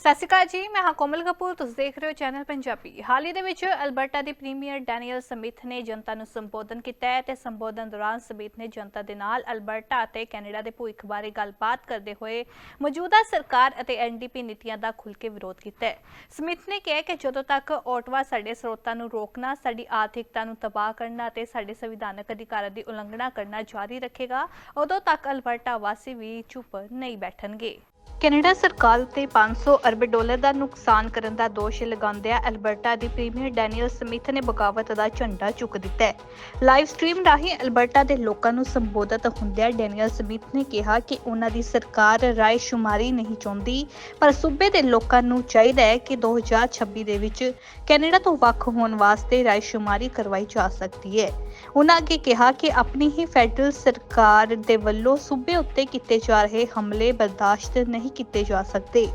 ਸਤਿ ਸ਼੍ਰੀ ਅਕਾਲ ਜੀ, ਮੈਂ ਹਾਂ ਕੋਮਲ ਕਪੂਰ, ਤੁਸੀਂ ਦੇਖ ਰਹੇ ਹੋ ਚੈਨਲ ਪੰਜਾਬੀ। ਹਾਲ ਹੀ ਦੇ ਵਿੱਚ ਅਲਬਰਟਾ ਦੇ ਪ੍ਰੀਮੀਅਰ ਡੈਨੀਅਲ ਸਮਿਥ ਨੇ ਜਨਤਾ ਨੂੰ ਸੰਬੋਧਨ ਕੀਤਾ ਹੈ ਤੇ ਸੰਬੋਧਨ ਦੌਰਾਨ ਸਮਿਥ ਨੇ ਜਨਤਾ ਦੇ ਨਾਲ ਅਲਬਰਟਾ ਅਤੇ ਕੈਨੇਡਾ ਦੇ ਭਵਿੱਖ ਬਾਰੇ ਗੱਲਬਾਤ ਕਰਦੇ ਹੋਏ ਮੌਜੂਦਾ ਸਰਕਾਰ ਅਤੇ ਐਨਡੀਪੀ ਨੀਤੀਆਂ ਦਾ ਖੁੱਲ੍ਹ ਕੇ ਵਿਰੋਧ ਕੀਤਾ ਹੈ। ਸਮਿਥ ਨੇ ਕਿਹਾ ਕਿ ਜਦੋਂ ਤੱਕ ਓਟਵਾ ਸਾਡੇ ਸਰੋਤਾਂ ਨੂੰ ਰੋਕਣਾ, ਸਾਡੀ ਆਰਥਿਕਤਾ ਨੂੰ ਤਬਾਹ ਕਰਨਾ ਅਤੇ ਸਾਡੇ ਸੰਵਿਧਾਨਕ ਅਧਿਕਾਰਾਂ ਦੀ ਉਲੰਘਣਾ ਕਰਨਾ ਜਾਰੀ ਰੱਖੇਗਾ, ਉਦੋਂ ਤੱਕ ਅਲਬਰਟਾ ਵਾਸੀ ਵੀ ਚੁੱਪ ਨਹੀਂ ਬੈਠਣਗੇ। ਕੈਨੇਡਾ ਸਰਕਾਰ ਉੱਤੇ 500 ਅਰਬ ਡਾਲਰ ਦਾ ਨੁਕਸਾਨ ਕਰਨ ਦਾ ਦੋਸ਼ ਲਗਾਉਂਦਿਆਂ ਅਲਬਰਟਾ ਦੀ ਪ੍ਰੀਮੀਅਰ ਡੈਨੀਅਲ ਸਮਿਥ ਨੇ ਬਗਾਵਤ ਦਾ ਝੰਡਾ ਚੁੱਕ ਦਿੱਤਾ ਹੈ। ਲਾਈਵ ਸਟ੍ਰੀਮ ਰਾਹੀਂ ਅਲਬਰਟਾ ਦੇ ਲੋਕਾਂ ਨੂੰ ਸੰਬੋਧਿਤ ਹੁੰਦਿਆਂ ਡੈਨੀਅਲ ਸਮਿਥ ਨੇ ਕਿਹਾ ਕਿ ਉਹਨਾਂ ਦੀ ਸਰਕਾਰ ਰਾਏ ਨਹੀਂ ਚਾਹੁੰਦੀ, ਪਰ ਸੂਬੇ ਦੇ ਲੋਕਾਂ ਨੂੰ ਚਾਹੀਦਾ ਹੈ ਕਿ 2026 ਦੇ ਵਿੱਚ ਕੈਨੇਡਾ ਤੋਂ ਵੱਖ ਹੋਣ ਵਾਸਤੇ ਰਾਏ ਸ਼ੁਮਾਰੀ ਕਰਵਾਈ ਜਾ ਸਕਦੀ ਹੈ। ਉਹਨਾਂ ਅੱਗੇ ਕਿਹਾ ਕਿ ਆਪਣੀ ਹੀ ਫੈਡਰਲ ਸਰਕਾਰ ਦੇ ਵੱਲੋਂ ਸੂਬੇ ਉੱਤੇ ਕੀਤੇ ਜਾ ਰਹੇ ਹਮਲੇ ਬਰਦਾਸ਼ਤ ਨਹੀਂ ਕੀਤੇ ਜਾ ਸਕਦੇ।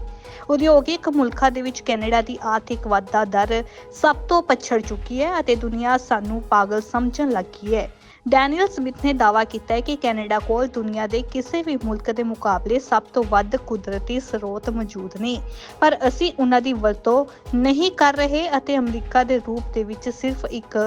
ਉਦਯੋਗਿਕ ਮੁਲਕਾਂ ਦੇ ਵਿੱਚ ਕੈਨੇਡਾ ਦੀ ਆਰਥਿਕ ਵਾਧਾ ਦਰ ਸਭ ਤੋਂ ਪਛੜ ਚੁੱਕੀ ਹੈ ਅਤੇ ਦੁਨੀਆ ਸਾਨੂੰ ਪਾਗਲ ਸਮਝਣ ਲੱਗੀ ਹੈ। ਡੈਨੀਅਲ ਸਮਿਥ ਨੇ ਦਾਅਵਾ ਕੀਤਾ ਹੈ ਕਿ ਕੈਨੇਡਾ ਕੋਲ ਦੁਨੀਆ ਦੇ ਕਿਸੇ ਵੀ ਮੁਲਕ ਦੇ ਮੁਕਾਬਲੇ ਸਭ ਤੋਂ ਵੱਧ ਕੁਦਰਤੀ ਸਰੋਤ ਮੌਜੂਦ ਨੇ। ਪਰ ਅਸੀਂ ਉਹਨਾਂ ਦੀ ਵਰਤੋਂ ਨਹੀਂ ਕਰ ਰਹੇ ਅਤੇ ਅਮਰੀਕਾ ਦੇ ਰੂਪ ਦੇ ਵਿੱਚ ਸਿਰਫ ਇੱਕ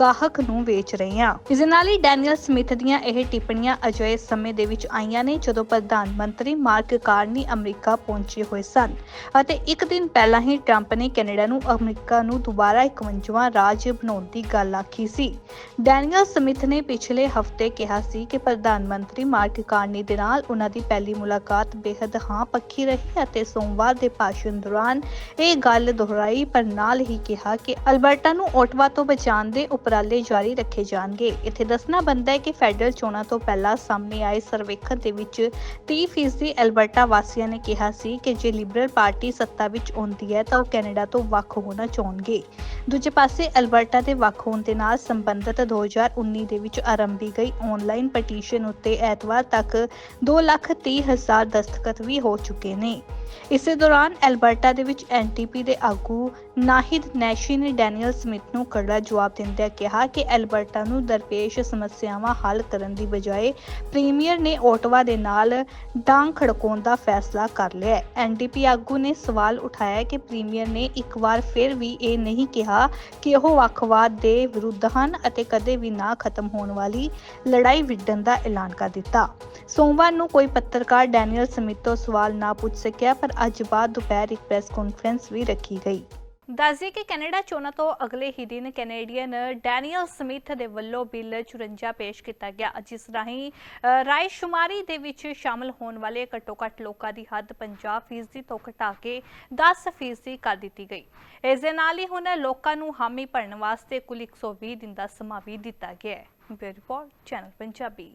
ਗਾਹਕ ਨੂੰ ਵੇਚ ਰਹੇ ਹਾਂ। ਇਸ ਨਾਲ ਹੀ ਡੈਨੀਅਲ ਸਮਿਥ ਦੀਆਂ ਇਹ ਟਿੱਪਣੀਆਂ ਅਜਿਹੇ ਸਮੇਂ ਦੇ ਵਿੱਚ ਆਈਆਂ ਨੇ ਜਦੋਂ ਪ੍ਰਧਾਨ ਮੰਤਰੀ ਮਾਰਕ ਕਾਰਨੀ ਅਮਰੀਕਾ ਪਹੁੰਚੇ ਹੋਏ ਸਨ ਅਤੇ ਇੱਕ ਦਿਨ ਪਹਿਲਾਂ ਹੀ ਟਰੰਪ ਨੇ ਕੈਨੇਡਾ ਨੂੰ ਅਮਰੀਕਾ ਨੂੰ ਦੁਬਾਰਾ 51ਵਾਂ ਰਾਜ ਬਣਾਉਣ ਦੀ ਗੱਲ ਆਖੀ ਸੀ। ਡੈਨੀਅਲ ਸਮਿਥ ਨੇ ਪਿਛਲੇ ਹਫ਼ਤੇ ਕਿਹਾ ਸੀ ਕਿ ਪ੍ਰਧਾਨ ਮੰਤਰੀ ਮਾਰਕ ਕਾਰਨੀ ਦੇ ਨਾਲ ਉਹਨਾਂ ਦੀ ਪਹਿਲੀ ਮੁਲਾਕਾਤ ਬੇहद ਹਾਂ ਪੱਖੀ ਰਹੀ ਅਤੇ ਸੋਮਵਾਰ ਦੇ ਭਾਸ਼ਣ ਦੌਰਾਨ ਇਹ ਗੱਲ ਦੁਹਰਾਈ, ਪਰ ਨਾਲ ਹੀ ਕਿਹਾ ਕਿ ਅਲਬਰਟਾ ਨੂੰ ਓਟਵਾ ਤੋਂ ਬਚਾਉਣ ਦੇ ਉਪਰਾਲੇ ਜਾਰੀ ਰੱਖੇ ਜਾਣਗੇ। ਇੱਥੇ ਦੱਸਣਾ ਬਣਦਾ ਹੈ ਕਿ ਫੈਡਰਲ ਚੋਣਾਂ ਤੋਂ ਪਹਿਲਾਂ ਸਾਹਮਣੇ ਆਏ ਸਰਵੇਖਣ ਦੇ ਵਿੱਚ 30% ਅਲਬਰਟਾ ਵਾਸੀਆਂ ਨੇ ਕਿਹਾ ਸੀ ਕਿ ਜੇ ਲਿਬਰਲ ਪਾਰਟੀ ਸੱਤਾ ਵਿੱਚ ਆਉਂਦੀ ਹੈ ਤਾਂ ਉਹ ਕੈਨੇਡਾ ਤੋਂ ਵੱਖ ਹੋਣਾ ਚਾਹੁੰਣਗੇ। ਦੂਜੇ ਪਾਸੇ ਅਲਬਰਟਾ ਦੇ ਵੱਖ ਹੋਣ ਦੇ ਨਾਲ ਸੰਬੰਧਿਤ 2019 ਦੇ ਵਿੱਚ ਆਰੰਭੀ ਗਈ। ਆਨਲਾਈਨ ਪਟੀਸ਼ਨ ਉੱਤੇ ਐਤਵਾਰ ਤੱਕ 2,30,000 ਦਸਤਖਤ ਵੀ ਹੋ ਚੁੱਕੇ ਨੇ। ਇਸੇ ਦੌਰਾਨ ਐਲਬਰਟਾ ਦੇ ਵਿੱਚ ਐਨਟੀਪੀ ਦੇ ਆਗੂ ਨਾਹਿਦ ਨੈਸ਼ੀ ਨੇ ਡੈਨੀਅਲ ਸਮਿਥ ਨੂੰ ਕੜਾ ਜਵਾਬ ਦਿੰਦਿਆਂ ਕਿਹਾ ਕਿ ਐਲਬਰਟਾ ਨੂੰ ਦਰਪੇਸ਼ ਸਮੱਸਿਆਵਾਂ ਹੱਲ ਕਰਨ ਦੀ ਬਜਾਏ ਪ੍ਰੀਮੀਅਰ ਨੇ ਓਟਵਾ ਦੇ ਨਾਲ ਡਾਂਗ ਖੜਕਾਉਣ ਦਾ ਫੈਸਲਾ ਕਰ ਲਿਆ ਹੈ। ਐਨਟੀਪੀ ਆਗੂ ਨੇ ਸਵਾਲ ਉਠਾਇਆ ਕਿ ਪ੍ਰੀਮੀਅਰ ਨੇ ਇੱਕ ਵਾਰ ਫਿਰ ਵੀ ਇਹ ਨਹੀਂ ਕਿਹਾ ਕਿ ਉਹ ਵੱਖਵਾਦ ਦੇ ਵਿਰੁੱਧ ਹਨ ਅਤੇ ਕਦੇ ਵੀ ਨਾ ਖਤਮ ਹੋਣ ਵਾਲੀ ਲੜਾਈ ਵਿੱਢਣ ਦਾ ਐਲਾਨ ਕਰ ਦਿੱਤਾ। ਸੋਮਵਾਰ ਨੂੰ ਕੋਈ ਪੱਤਰਕਾਰ ਡੈਨੀਅਲ ਸਮਿਥ ਤੋਂ ਸਵਾਲ ਨਾ ਪੁੱਛ ਸਕਿਆ ਪਰ ਅੱਜ ਬਾਅਦ ਦੁਪਹਿਰ ਇੱਕ ਪ੍ਰੈਸ ਕਾਨਫਰੰਸ ਵੀ ਰੱਖੀ ਗਈ ਦੱਸਦੇ ਕਿ ਕੈਨੇਡਾ ਚੋਣਾਂ ਤੋਂ ਅਗਲੇ ਹੀ ਦਿਨ ਕੈਨੇਡੀਅਨ ਡੈਨੀਅਲ ਸਮਿਥ ਦੇ ਵੱਲੋਂ ਬਿੱਲ 54 ਪੇਸ਼ ਕੀਤਾ ਗਿਆ ਜਿਸ ਰਾਹੀਂ ਰਾਏ ਸ਼ੁਮਾਰੀ ਦੇ ਵਿੱਚ ਸ਼ਾਮਲ ਹੋਣ ਵਾਲੇ ਘੱਟੋ-ਘੱਟ ਲੋਕਾਂ ਦੀ ਹੱਦ 50% ਤੋਂ ਘਟਾ ਕੇ 10% ਕਰ ਦਿੱਤੀ ਗਈ ਇਸ ਦੇ ਨਾਲ ਹੀ ਹੁਣ ਲੋਕਾਂ ਨੂੰ ਹਾਮੀ ਭਰਨ ਵਾਸਤੇ ਕੁੱਲ 120 ਦਿਨ ਦਾ ਸਮਾਂ ਵੀ ਦਿੱਤਾ ਗਿਆ ਹੈ ਬਿਊਰੋ ਚੈਨਲ ਪੰਜਾਬੀ